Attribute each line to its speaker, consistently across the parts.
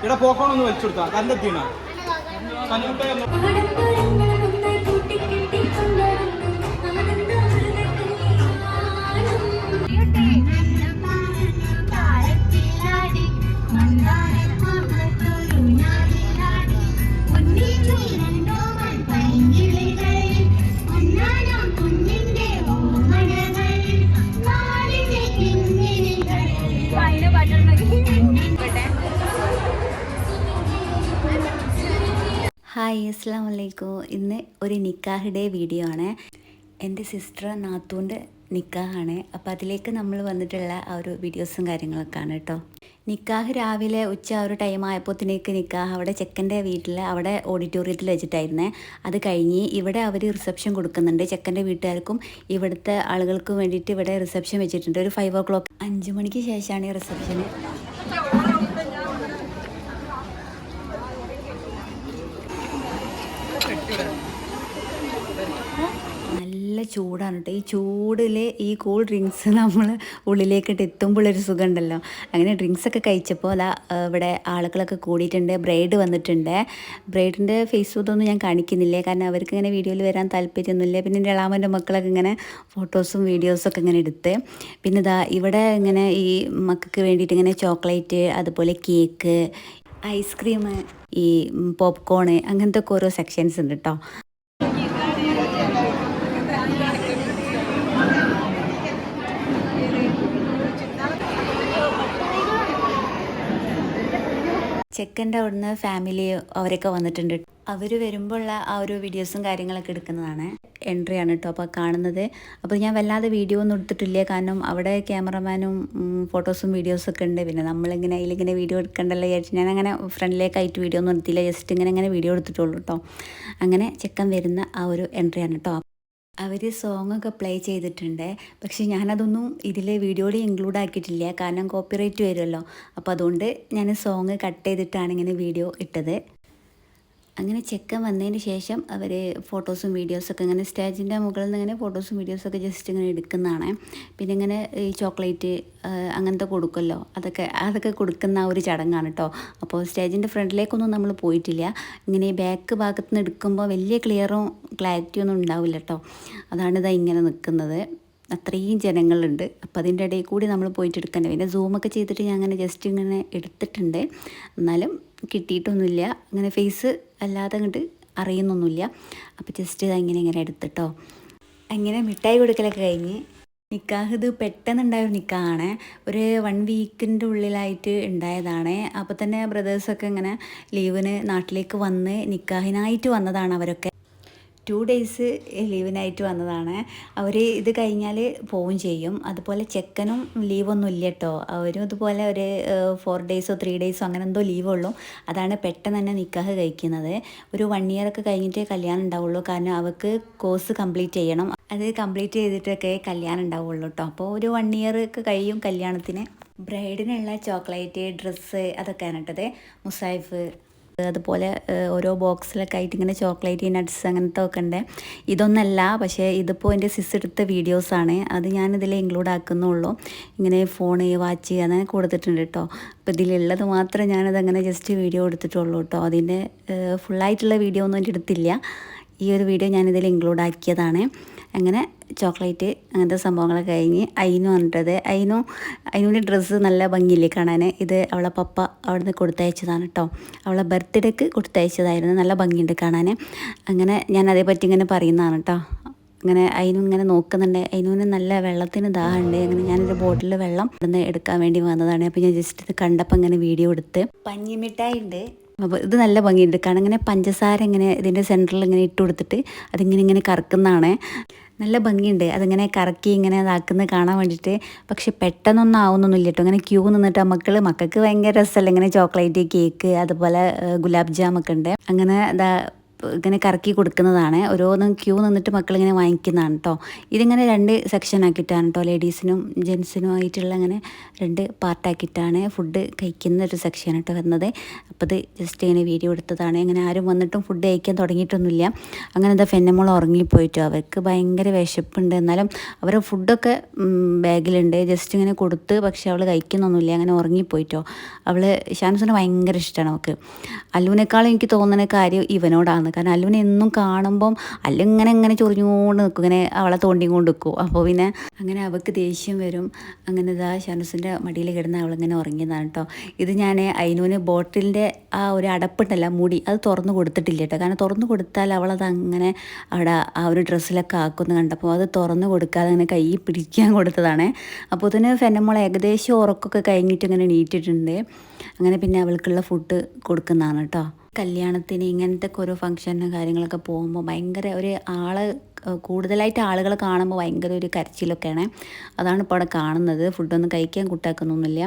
Speaker 1: ഇവിടെ പോക്കോണൊന്ന് വലിച്ചു കൊടുത്താ കല്ലെത്തിണ
Speaker 2: ഹായ് അസ്സാം വലൈക്കും ഇന്ന് ഒരു നിക്കാഹ് ഡേ വീഡിയോ ആണ്. എന്റെ സിസ്റ്റർ നാത്തൂന്റെ നിക്കാഹാണ്. അപ്പോൾ അതിലേക്ക് നമ്മൾ വന്നിട്ടുള്ള ആ ഒരു വീഡിയോസും കാര്യങ്ങളൊക്കെയാണ് കേട്ടോ. നിക്കാഹ് രാവിലെ ഉച്ച ആ ഒരു ടൈം ആയപ്പോഴത്തേക്ക് നിക്കാഹ് അവിടെ ചെക്കന്റെ വീട്ടിൽ അവിടെ ഓഡിറ്റോറിയത്തിൽ വെച്ചിട്ടായിരുന്നേ. അത് കഴിഞ്ഞ് ഇവിടെ അവർ റിസപ്ഷൻ കൊടുക്കുന്നുണ്ട്. ചെക്കന്റെ വീട്ടുകാർക്കും ഇവിടുത്തെ ആളുകൾക്കും വേണ്ടിയിട്ട് ഇവിടെ റിസപ്ഷൻ വെച്ചിട്ടുണ്ട്. ഒരു ഫൈവ് ഓ ക്ലോക്ക് അഞ്ച് മണിക്ക് ശേഷമാണ് ഈ റിസപ്ഷന്. ചൂടാണ് കേട്ടോ ഈ ചൂടിൽ ഈ കൂൾ ഡ്രിങ്ക്സ് നമ്മൾ ഉള്ളിലേക്കിട്ട് എത്തുമ്പോഴൊരു സുഖമുണ്ടല്ലോ അങ്ങനെ ഡ്രിങ്ക്സ് ഒക്കെ കഴിച്ചപ്പോൾ അതാ ഇവിടെ ആളുകളൊക്കെ കൂടിയിട്ടുണ്ട്. ബ്രൈഡ് വന്നിട്ടുണ്ട്. ബ്രൈഡിന്റെ ഫേസ് ഇതൊന്നും ഞാൻ കാണിക്കുന്നില്ലേ. കാരണം അവർക്ക് ഇങ്ങനെ വീഡിയോയിൽ വരാൻ താല്പര്യമൊന്നുമില്ല. പിന്നെ എന്റെ ഇളാമന്റെ മക്കളൊക്കെ ഇങ്ങനെ ഫോട്ടോസും വീഡിയോസൊക്കെ ഇങ്ങനെ എടുത്ത്. പിന്നെ ഇതാ ഇവിടെ ഇങ്ങനെ ഈ മക്കൾക്ക് വേണ്ടിയിട്ട് ഇങ്ങനെ ചോക്ലേറ്റ് അതുപോലെ കേക്ക് ഐസ്ക്രീം ഈ പോപ്കോണ് അങ്ങനത്തെ ഒക്കെ ഓരോ സെക്ഷൻസ് ഉണ്ട് കേട്ടോ ചെക്കന്റെ അവിടുന്ന് ഫാമിലി അവരൊക്കെ വന്നിട്ടുണ്ട്. അവർ വരുമ്പോഴുള്ള ആ ഒരു വീഡിയോസും കാര്യങ്ങളൊക്കെ എടുക്കുന്നതാണ്. എൻട്രി ആണ് കേട്ടോ അപ്പോൾ കാണുന്നത്. അപ്പോൾ ഞാൻ വല്ലാതെ വീഡിയോ ഒന്നും എടുത്തിട്ടില്ല. കാരണം അവിടെ ക്യാമറമാനും ഫോട്ടോസും വീഡിയോസും ഒക്കെ ഉണ്ട്. പിന്നെ നമ്മളിങ്ങനെ അതിലിങ്ങനെ വീഡിയോ എടുക്കണ്ടല്ലോ വിചാരിച്ചു ഞാൻ അങ്ങനെ ഫ്രണ്ടിലേക്ക് ആയിട്ട് വീഡിയോ ഒന്നും എടുത്തില്ല. ജസ്റ്റ് ഇങ്ങനെ അങ്ങനെ വീഡിയോ എടുത്തിട്ടുള്ളൂ കേട്ടോ അങ്ങനെ ചെക്കൻ വരുന്ന ആ ഒരു എൻട്രി ആണ് കേട്ടോ അവർ സോങ്ങൊക്കെ പ്ലേ ചെയ്തിട്ടുണ്ട്. പക്ഷേ ഞാനതൊന്നും ഇതിൽ വീഡിയോയിൽ ഇൻക്ലൂഡ് ആക്കിയിട്ടില്ല. കാരണം കോപ്പിറൈറ്റ് വരുമല്ലോ. അപ്പോൾ അതുകൊണ്ട് ഞാൻ സോങ് കട്ട് ചെയ്തിട്ടാണ് ഇങ്ങനെ വീഡിയോ ഇട്ടത്. അങ്ങനെ ചെക്കൻ വന്നതിന് ശേഷം അവർ ഫോട്ടോസും വീഡിയോസൊക്കെ ഇങ്ങനെ സ്റ്റേജിന്റെ മുകളിൽ നിന്ന് ഇങ്ങനെ ഫോട്ടോസും വീഡിയോസൊക്കെ ജസ്റ്റ് ഇങ്ങനെ എടുക്കുന്നതാണ്. പിന്നെ ഇങ്ങനെ ഈ ചോക്ലേറ്റ് അങ്ങനത്തെ കൊടുക്കുമല്ലോ. അതൊക്കെ അതൊക്കെ കൊടുക്കുന്ന ഒരു ചടങ്ങാണ് കേട്ടോ അപ്പോൾ സ്റ്റേജിന്റെ ഫ്രണ്ടിലേക്കൊന്നും നമ്മൾ പോയിട്ടില്ല. ഇങ്ങനെ ബാക്ക് ഭാഗത്ത് നിന്ന് എടുക്കുമ്പോൾ വലിയ ക്ലിയറും ക്ലാരിറ്റിയും ഒന്നും ഉണ്ടാവില്ല കേട്ടോ അതാണ് ഇതാ ഇങ്ങനെ നിൽക്കുന്നത്. അത്രയും ജനങ്ങളുണ്ട്. അപ്പോൾ അതിന്റെ ഇടയിൽ കൂടി നമ്മൾ പോയിട്ട് എടുക്കണ്ടേ പിന്നെ സൂമൊക്കെ ചെയ്തിട്ട് ഞാൻ അങ്ങനെ ജസ്റ്റ് ഇങ്ങനെ എടുത്തിട്ടുണ്ട്. എന്നാലും കിട്ടിയിട്ടൊന്നുമില്ല. അങ്ങനെ ഫേസ് അല്ലാതെ അങ്ങോട്ട് അറിയുന്നൊന്നുമില്ല. അപ്പോൾ ജസ്റ്റ് ഇത് ഇങ്ങനെ ഇങ്ങനെ എടുത്തിട്ടോ. അങ്ങനെ മിഠായി കൊടുക്കലൊക്കെ കഴിഞ്ഞ് നിക്കാഹ് ഇത് പെട്ടെന്നുണ്ടായ ഒരു നിക്കാഹാണ്. ഒരു വൺ വീക്കിന്റെ ഉള്ളിലായിട്ട് ഉണ്ടായതാണ്. അപ്പോൾ തന്നെ ബ്രദേഴ്സൊക്കെ ഇങ്ങനെ ലീവിന് നാട്ടിലേക്ക് വന്ന് നിക്കാഹിനായിട്ട് വന്നതാണ് അവരൊക്കെ. ടു ഡേയ്സ് ലീവിനായിട്ട് വന്നതാണ്. അവർ ഇത് കഴിഞ്ഞാൽ പോവും ചെയ്യും. അതുപോലെ ചെക്കനും ലീവൊന്നും ഇല്ല കേട്ടോ അവരും ഇതുപോലെ ഒരു ഫോർ ഡേയ്സോ ത്രീ ഡേയ്സോ അങ്ങനെ എന്തോ ലീവുള്ളൂ അതാണ് പെട്ടെന്ന് തന്നെ നിക്കാഹ് കഴിക്കുന്നത്. ഒരു വൺ ഒക്കെ കഴിഞ്ഞിട്ടേ കല്യാണം ഉണ്ടാവുള്ളൂ. കാരണം അവർക്ക് കോഴ്സ് കംപ്ലീറ്റ് ചെയ്യണം. അത് കംപ്ലീറ്റ് ചെയ്തിട്ടൊക്കെ കല്യാണം ഉണ്ടാവുള്ളൂ കേട്ടോ അപ്പോൾ ഒരു വൺ ഇയർ ഒക്കെ കഴിയും കല്യാണത്തിന്. ബ്രൈഡിനുള്ള ചോക്ലേറ്റ് ഡ്രസ്സ് അതൊക്കെയാണ് കേട്ടത് മുസായിഫ് അതുപോലെ ഓരോ ബോക്സിലൊക്കെ ആയിട്ട് ഇങ്ങനെ ചോക്ലേറ്റ് നട്ട്സ് അങ്ങനത്തെ ഒക്കെ ഉണ്ട്. ഇതൊന്നല്ല പക്ഷേ ഇതിപ്പോൾ എന്റെ സിസ് എടുത്ത വീഡിയോസാണ് അത് ഞാനിതിൽ ഇൻക്ലൂഡ് ആക്കുന്നുള്ളൂ. ഇങ്ങനെ ഫോൺ വാച്ച് അങ്ങനെ കൊടുത്തിട്ടുണ്ട് കേട്ടോ അപ്പോൾ ഇതിലുള്ളത് മാത്രം ഞാനത് അങ്ങനെ ജസ്റ്റ് വീഡിയോ എടുത്തിട്ടുള്ളൂ കേട്ടോ അതിന്റെ ഫുള്ളായിട്ടുള്ള വീഡിയോ ഒന്നും എന്റെ എടുത്തില്ല ഈ ഒരു വീഡിയോ ഞാനിതിൽ ഇൻക്ലൂഡ് ആക്കിയതാണ്. അങ്ങനെ ചോക്ലേറ്റ് അങ്ങനത്തെ സംഭവങ്ങളൊക്കെ കഴിഞ്ഞ് അയിനു പറഞ്ഞിട്ടത് അയിനു അയിനുവിന്റെ ഡ്രസ്സ് നല്ല ഭംഗിയില്ലേ കാണാൻ ഇത് അവളെ പപ്പ അവിടുന്ന് കൊടുത്തയച്ചതാണ് കേട്ടോ അവളെ ബർത്ത്ഡേക്ക് കൊടുത്തയച്ചതായിരുന്നു. നല്ല ഭംഗിയുണ്ട് കാണാൻ അങ്ങനെ ഞാൻ അതേപറ്റി ഇങ്ങനെ പറയുന്നതാണ് കേട്ടോ അങ്ങനെ അതിനും ഇങ്ങനെ നോക്കുന്നുണ്ട്. അതിനു നല്ല വെള്ളത്തിന് ദാഹമുണ്ട്. അങ്ങനെ ഞാനൊരു ബോട്ടിൽ വെള്ളം ഇവിടുന്ന് എടുക്കാൻ വേണ്ടി വന്നതാണ്. അപ്പോൾ ഞാൻ ജസ്റ്റ് ഇത് കണ്ടപ്പോൾ ഇങ്ങനെ വീഡിയോ എടുത്ത്. പഞ്ഞിമിഠായി ഉണ്ട് അപ്പോൾ ഇത് നല്ല ഭംഗിയുണ്ട്. കാരണം ഇങ്ങനെ പഞ്ചസാര ഇങ്ങനെ ഇതിന്റെ സെന്ററിൽ ഇങ്ങനെ ഇട്ട് കൊടുത്തിട്ട് അതിങ്ങനെ ഇങ്ങനെ കറക്കുന്നതാണ്. നല്ല ഭംഗിയുണ്ട്. അതിങ്ങനെ കറക്കി ഇങ്ങനെ ഇതാക്കുന്നത് കാണാൻ വേണ്ടിയിട്ട്. പക്ഷെ പെട്ടെന്നൊന്നും ആവുന്നൊന്നുമില്ല കേട്ടോ. അങ്ങനെ ക്യൂ നിന്നിട്ട് മക്കൾ മക്കൾക്ക് ഭയങ്കര രസമല്ല? ഇങ്ങനെ ചോക്ലേറ്റ് കേക്ക് അതുപോലെ ഗുലാബ് ജാമൊക്കെ ഉണ്ട്. അങ്ങനെ ഇങ്ങനെ കറക്കി കൊടുക്കുന്നതാണ്. ഓരോന്നും ക്യൂ നിന്നിട്ട് മക്കളിങ്ങനെ വാങ്ങിക്കുന്നതാണ് കേട്ടോ ഇതിങ്ങനെ രണ്ട് സെക്ഷൻ ആക്കിയിട്ടാണ് കേട്ടോ ലേഡീസിനും ജെൻസിനും ആയിട്ടുള്ള അങ്ങനെ രണ്ട് പാർട്ടാക്കിയിട്ടാണ് ഫുഡ് കഴിക്കുന്ന ഒരു സെക്ഷൻ കേട്ടോ വരുന്നത്. അപ്പോൾ ഇത് ജസ്റ്റ് ഇങ്ങനെ വീഡിയോ എടുത്തതാണ്. ഇങ്ങനെ ആരും വന്നിട്ടും ഫുഡ് കഴിക്കാൻ തുടങ്ങിയിട്ടൊന്നുമില്ല. അങ്ങനെ എന്താ ഫെന്നമോൾ ഉറങ്ങിപ്പോയിട്ടോ. അവർക്ക് ഭയങ്കര വിശപ്പുണ്ട്. എന്നാലും അവരുടെ ഫുഡൊക്കെ ബാഗിലുണ്ട്. ജസ്റ്റ് ഇങ്ങനെ കൊടുത്ത് പക്ഷേ അവൾ കഴിക്കുന്നൊന്നുമില്ല. അങ്ങനെ ഉറങ്ങിപ്പോയിട്ടോ. അവൾ ഷാൻസിന് ഭയങ്കര ഇഷ്ടമാണ് അവൾക്ക് അല്ലുവിനേക്കാളും എനിക്ക് തോന്നുന്ന കാര്യം ഇവനോടാണ്. കാരണം അല്ലുവിനെ എന്നും കാണുമ്പം അല്ലു ഇങ്ങനെ ഇങ്ങനെ ചൊറിഞ്ഞുകൊണ്ട് നിൽക്കും ഇങ്ങനെ അവളെ തോണ്ടിക്കൊണ്ട് നിൽക്കും അപ്പോൾ പിന്നെ അങ്ങനെ അവൾക്ക് ദേഷ്യം വരും. അങ്ങനെ ഇതാ ഷാനൂസിന്റെ മടിയിൽ കിടന്ന് അവളിങ്ങനെ ഉറങ്ങിയതാണ് കേട്ടോ. ഇത് ഞാൻ അയിനൂന് ബോട്ടിലിന്റെ ആ ഒരു അടപ്പുണ്ടല്ല മുടി അത് തുറന്നു കൊടുത്തിട്ടില്ല കേട്ടോ. കാരണം തുറന്നു കൊടുത്താൽ അവളത് അങ്ങനെ അവിടെ ആ ഒരു ഡ്രസ്സിലൊക്കെ ആക്കുമെന്ന് കണ്ടപ്പോൾ അത് തുറന്നു കൊടുക്കാതെ അങ്ങനെ കൈ പിടിക്കാൻ കൊടുത്തതാണ്. അപ്പോൾ തന്നെ ഫെനമോൾ ഏകദേശം ഉറക്കമൊക്കെ കഴിഞ്ഞിട്ട് ഇങ്ങനെ നീറ്റിട്ടുണ്ട് അങ്ങനെ പിന്നെ അവൾക്കുള്ള ഫുഡ് കൊടുക്കുന്നതാണ് കേട്ടോ. കല്യാണത്തിന് ഇങ്ങനത്തെ ഓരോ ഫംഗ്ഷനും കാര്യങ്ങളൊക്കെ പോകുമ്പോൾ ഭയങ്കര ഒരു ആൾ കൂടുതലായിട്ട് ആളുകൾ കാണുമ്പോൾ ഭയങ്കര ഒരു കരച്ചിലൊക്കെയാണ്. അതാണ് ഇപ്പോൾ അവിടെ കാണുന്നത്. ഫുഡൊന്നും കഴിക്കാൻ കൂട്ടാക്കുന്നൊന്നുമില്ല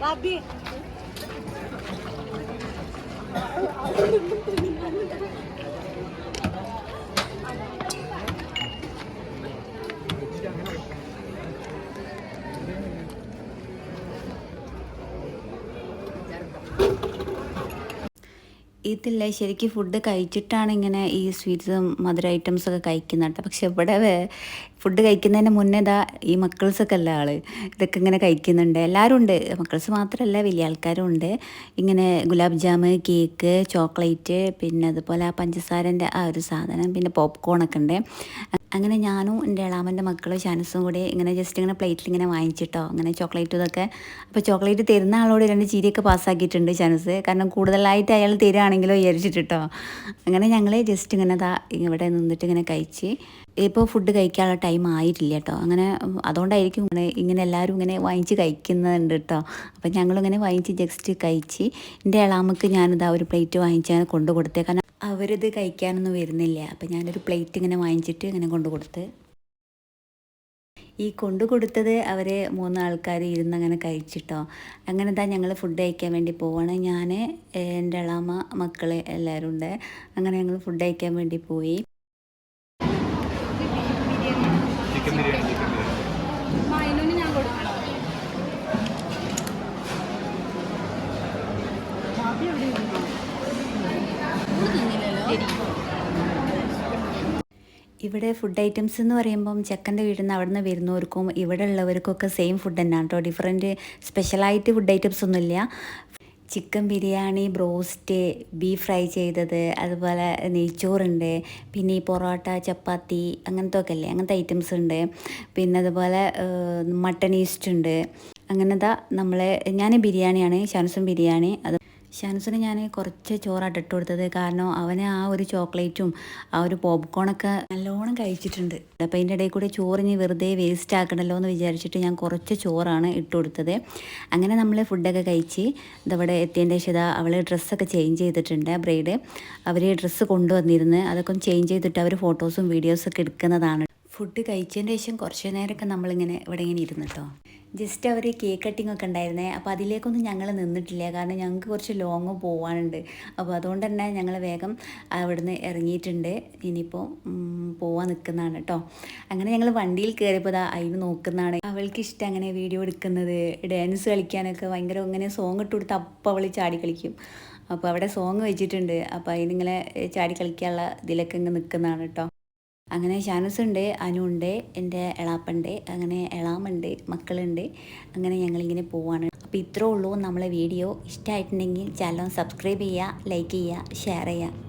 Speaker 2: Babi. ഇതില്ല ശരിക്കും ഫുഡ് കഴിച്ചിട്ടാണ് ഇങ്ങനെ ഈ സ്വീറ്റ്സും മധുര ഐറ്റംസൊക്കെ കഴിക്കുന്നത് പക്ഷെ ഇവിടെ ഫുഡ് കഴിക്കുന്നതിന് മുന്നേ ഇതാ ഈ മക്കൾസൊക്കെ അല്ല ആൾ ഇതൊക്കെ ഇങ്ങനെ കഴിക്കുന്നുണ്ട്. എല്ലാവരും ഉണ്ട്. മക്കൾസ് മാത്രമല്ല വലിയ ആൾക്കാരും ഉണ്ട്. ഇങ്ങനെ ഗുലാബ് ജാമ് കേക്ക് ചോക്ലേറ്റ് പിന്നെ അതുപോലെ ആ പഞ്ചസാരന്റെ ആ ഒരു സാധനം പിന്നെ പോപ്കോൺ ഒക്കെ ഉണ്ട്. അങ്ങനെ ഞാനും എന്റെ ഇളാമന്റെ മക്കളും ഷാനസും കൂടെ ഇങ്ങനെ ജസ്റ്റ് ഇങ്ങനെ പ്ലേറ്റിൽ ഇങ്ങനെ വാങ്ങിച്ചിട്ടോ അങ്ങനെ ചോക്ലേറ്റ് ഇതൊക്കെ. അപ്പോൾ ചോക്ലേറ്റ് തരുന്ന ആളോട് രണ്ട് ചീരിയൊക്കെ പാസ്സാക്കിയിട്ടുണ്ട് ഷാനസ്. കാരണം കൂടുതലായിട്ട് അയാൾ തരുകയാണെങ്കിലോ വിചാരിച്ചിട്ടോ അങ്ങനെ ഞങ്ങൾ ജസ്റ്റ് ഇങ്ങനെ ദാ ഇവിടെ നിന്നിട്ട് ഇങ്ങനെ കഴിച്ച്. ഇപ്പോൾ ഫുഡ് കഴിക്കാനുള്ള ടൈം ആയിട്ടില്ല കേട്ടോ അങ്ങനെ അതുകൊണ്ടായിരിക്കും ഇങ്ങനെ ഇങ്ങനെ എല്ലാവരും ഇങ്ങനെ വാങ്ങിച്ച് കഴിക്കുന്നുണ്ട് കേട്ടോ അപ്പം ഞങ്ങളിങ്ങനെ വാങ്ങിച്ച് ജസ്റ്റ് കഴിച്ച് എന്റെ ഇളാമക്ക് ഞാനിതാ ഒരു പ്ലേറ്റ് വാങ്ങിച്ച് അങ്ങനെ കൊണ്ടു കൊടുത്തേ കാരണം അവരിത് കഴിക്കാനൊന്നും വരുന്നില്ല. അപ്പം ഞാനൊരു പ്ലേറ്റ് ഇങ്ങനെ വാങ്ങിച്ചിട്ട് ഇങ്ങനെ കൊണ്ടു കൊടുത്ത്. ഈ കൊണ്ടു കൊടുത്തത് അവർ മൂന്ന് ആൾക്കാർ ഇരുന്ന് അങ്ങനെ കഴിച്ചിട്ടോ. അങ്ങനെ താ ഞങ്ങൾ ഫുഡ് കഴിക്കാൻ വേണ്ടി പോവാണ്. ഞാൻ എന്റെ ഇളാമ മക്കൾ എല്ലാവരും ഉണ്ട് അങ്ങനെ ഞങ്ങൾ ഫുഡ് കഴിക്കാൻ വേണ്ടി പോയി
Speaker 1: ചിക്കൻ ബിരിയാണി ചിക്കൻ ബിരിയാണി
Speaker 3: മൈനൂന് ഞാൻ കൊടുക്കണം
Speaker 2: ഇവിടെ ഫുഡ് ഐറ്റംസ് എന്ന് പറയുമ്പം ചെക്കന്റെ വീട്ടിൽ നിന്ന് അവിടെ നിന്ന് വരുന്നവർക്കും ഇവിടെ ഉള്ളവർക്കൊക്കെ സെയിം ഫുഡ് തന്നെയാണ് കേട്ടോ ഡിഫറെന്റ് സ്പെഷ്യലായിട്ട് ഫുഡ് ഐറ്റംസ് ഒന്നുമില്ല. Chicken biryani broast beef fry ചെയ്തത് അതുപോലെ നെയ്ച്ചോറുണ്ട് പിന്നെ ഈ പൊറോട്ട ചപ്പാത്തി അങ്ങനത്തെ ഒക്കെ അല്ലേ? അങ്ങനത്തെ ഐറ്റംസ് ഉണ്ട്. പിന്നെ അതുപോലെ മട്ടൺ ഈസ്റ്റ് ഉണ്ട്. അങ്ങനത്തെ നമ്മളെ ഞാൻ ബിരിയാണിയാണ് ഷാൻസും ബിരിയാണി. അത് ഷാൻസിന് ഞാൻ കുറച്ച് ചോറായിട്ട് ഇട്ട് കൊടുത്തത് കാരണം അവന് ആ ഒരു ചോക്ലേറ്റും ആ ഒരു പോപ്കോണൊക്കെ നല്ലോണം കഴിച്ചിട്ടുണ്ട്. അപ്പോൾ അതിന്റെ ഇടയിൽ കൂടെ ചോറിന് വെറുതെ വേസ്റ്റ് ആക്കണല്ലോ എന്ന് വിചാരിച്ചിട്ട് ഞാൻ കുറച്ച് ചോറാണ് ഇട്ട് കൊടുത്തത്. അങ്ങനെ നമ്മൾ ഫുഡൊക്കെ കഴിച്ച് ഇതവിടെ എത്തിയതിന്റെ ശേഷം അവൾ ഡ്രസ്സൊക്കെ ചേഞ്ച് ചെയ്തിട്ടുണ്ട് ബ്രൈഡ്. അവർ ഡ്രസ്സ് കൊണ്ടുവന്നിരുന്ന് അതൊക്കെ ചേഞ്ച് ചെയ്തിട്ട് അവർ ഫോട്ടോസും വീഡിയോസൊക്കെ എടുക്കുന്നതാണ്. ഫുഡ് കഴിച്ചതിന് ശേഷം കുറച്ച് നേരമൊക്കെ നമ്മളിങ്ങനെ ഇവിടെ ഇങ്ങനെ ഇരുന്നു കേട്ടോ ജസ്റ്റ് അവർ കേക്ക് കട്ടിംഗ് ഒക്കെ ഉണ്ടായിരുന്നേ. അപ്പോൾ അതിലേക്കൊന്നും ഞങ്ങൾ നിന്നിട്ടില്ല. കാരണം ഞങ്ങൾക്ക് കുറച്ച് ലോങ് പോകാനുണ്ട് അപ്പോൾ അതുകൊണ്ട് തന്നെ ഞങ്ങൾ വേഗം അവിടുന്ന് ഇറങ്ങിയിട്ടുണ്ട്. ഇനിയിപ്പോൾ പോവാൻ നിൽക്കുന്നതാണ് കേട്ടോ അങ്ങനെ ഞങ്ങൾ വണ്ടിയിൽ കയറിയപ്പോൾ ദാ അതിന് നോക്കുന്നതാണ്. അവൾക്ക് ഇഷ്ടം അങ്ങനെ വീഡിയോ എടുക്കുന്നത്. ഡാൻസ് കളിക്കാനൊക്കെ ഭയങ്കര ഇങ്ങനെ സോങ് ഇട്ട് കൊടുത്ത് അപ്പം അവൾ ചാടി കളിക്കും. അപ്പോൾ അവിടെ സോങ് വെച്ചിട്ടുണ്ട്. അപ്പോൾ അതിനിങ്ങനെ ചാടി കളിക്കാനുള്ള ഇതിലൊക്കെ ഇങ്ങനെ നിൽക്കുന്നതാണ് കേട്ടോ അങ്ങനെ ഷാനൂസ് ഉണ്ട് അനു ഉണ്ട് എന്റെ എളാപ്പുണ്ട് അങ്ങനെ എളാമുണ്ട് മക്കളുണ്ട്. അങ്ങനെ ഞങ്ങളിങ്ങനെ പോവാണ്. അപ്പോൾ ഇത്രേ ഉള്ളൂ നമ്മളെ വീഡിയോ. ഇഷ്ടമായിട്ടുണ്ടെങ്കിൽ ചാനൽ സബ്സ്ക്രൈബ് ചെയ്യുക ലൈക്ക് ചെയ്യുക ഷെയർ ചെയ്യുക.